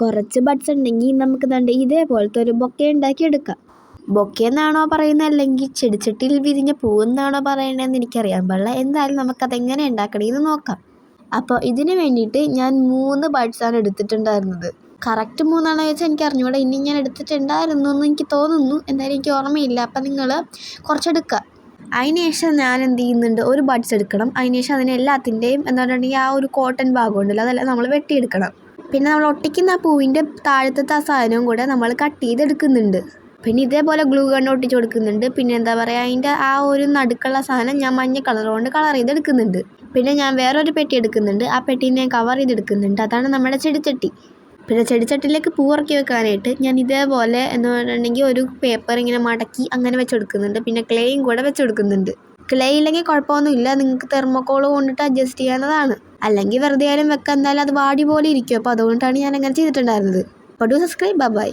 കുറച്ച് ബഡ്സ് ഉണ്ടെങ്കിൽ നമുക്ക് തണ്ട് ഇതേപോലത്തെ ഒരു ബൊക്കെ ഉണ്ടാക്കിയെടുക്കാം. ബൊക്കെ എന്നാണോ പറയുന്നത് അല്ലെങ്കിൽ ചെടിച്ചട്ടിയിൽ വിരിഞ്ഞ പൂവെന്നാണോ പറയണതെന്ന് എനിക്കറിയാൻ പാടില്ല. എന്തായാലും നമുക്കതെങ്ങനെ ഉണ്ടാക്കണമെന്ന് നോക്കാം. അപ്പോൾ ഇതിന് വേണ്ടിയിട്ട് ഞാൻ മൂന്ന് ബഡ്സാണ് എടുത്തിട്ടുണ്ടായിരുന്നത്. കറക്റ്റ് മൂന്നാണോ ചോദിച്ചാൽ എനിക്ക് അറിഞ്ഞുകൂടെ ഇനി ഞാൻ എടുത്തിട്ടുണ്ടായിരുന്നു എന്ന് എനിക്ക് തോന്നുന്നു. എന്തായാലും എനിക്ക് ഓർമ്മയില്ല. അപ്പം നിങ്ങൾ കുറച്ചെടുക്കുക. അതിന് ശേഷം ഞാൻ എന്ത് ചെയ്യുന്നുണ്ട്? ഒരു ബഡ്സ് എടുക്കണം. അതിന് ശേഷം അതിന് എല്ലാത്തിന്റെയും എന്താ പറഞ്ഞിട്ടുണ്ടെങ്കിൽ ആ ഒരു കോട്ടൺ ഭാഗം ഉണ്ടല്ലോ അതെല്ലാം നമ്മൾ വെട്ടിയെടുക്കണം. പിന്നെ നമ്മൾ ഒട്ടിക്കുന്ന ആ പൂവിന്റെ താഴത്തെ ആ സാധനവും കൂടെ നമ്മൾ കട്ട് ചെയ്തെടുക്കുന്നുണ്ട്. പിന്നെ ഇതേപോലെ ഗ്ലൂ കണ്ണ് ഒട്ടിച്ച് കൊടുക്കുന്നുണ്ട്. പിന്നെ എന്താ പറയുക അതിന്റെ ആ ഒരു നടുക്കുള്ള സാധനം ഞാൻ മഞ്ഞ കളർ കൊണ്ട് കളർ ചെയ്തെടുക്കുന്നുണ്ട്. പിന്നെ ഞാൻ വേറൊരു പെട്ടി എടുക്കുന്നുണ്ട്. ആ പെട്ടീനെ കവർ ചെയ്തെടുക്കുന്നുണ്ട്. അതാണ് നമ്മുടെ ചെടിച്ചട്ടി. പിന്നെ ചെടിച്ചട്ടിലേക്ക് പൂ ഇറക്കി വെക്കാനായിട്ട് ഞാൻ ഇതേപോലെ എന്ന് പറഞ്ഞിട്ടുണ്ടെങ്കിൽ ഒരു പേപ്പർ ഇങ്ങനെ മടക്കി അങ്ങനെ വെച്ച് കൊടുക്കുന്നുണ്ട്. പിന്നെ ക്ലേയും കൂടെ വെച്ച് കൊടുക്കുന്നുണ്ട്. ക്ലേ ഇല്ലെങ്കിൽ കുഴപ്പമൊന്നുമില്ല. നിങ്ങൾക്ക് തെർമോക്കോൾ കൊണ്ടിട്ട് അഡ്ജസ്റ്റ് ചെയ്യാവുന്നതാണ്. അല്ലെങ്കിൽ വെറുതെ ആയാലും വെക്കാൻ എന്തായാലും അത് വാടി പോലെ ഇരിക്കും. അപ്പോൾ അതുകൊണ്ടാണ് ഞാൻ അങ്ങനെ ചെയ്തിട്ടുണ്ടായിരുന്നത് അപ്പോൾ ഡു സബ്സ്ക്രൈബ് ബൈ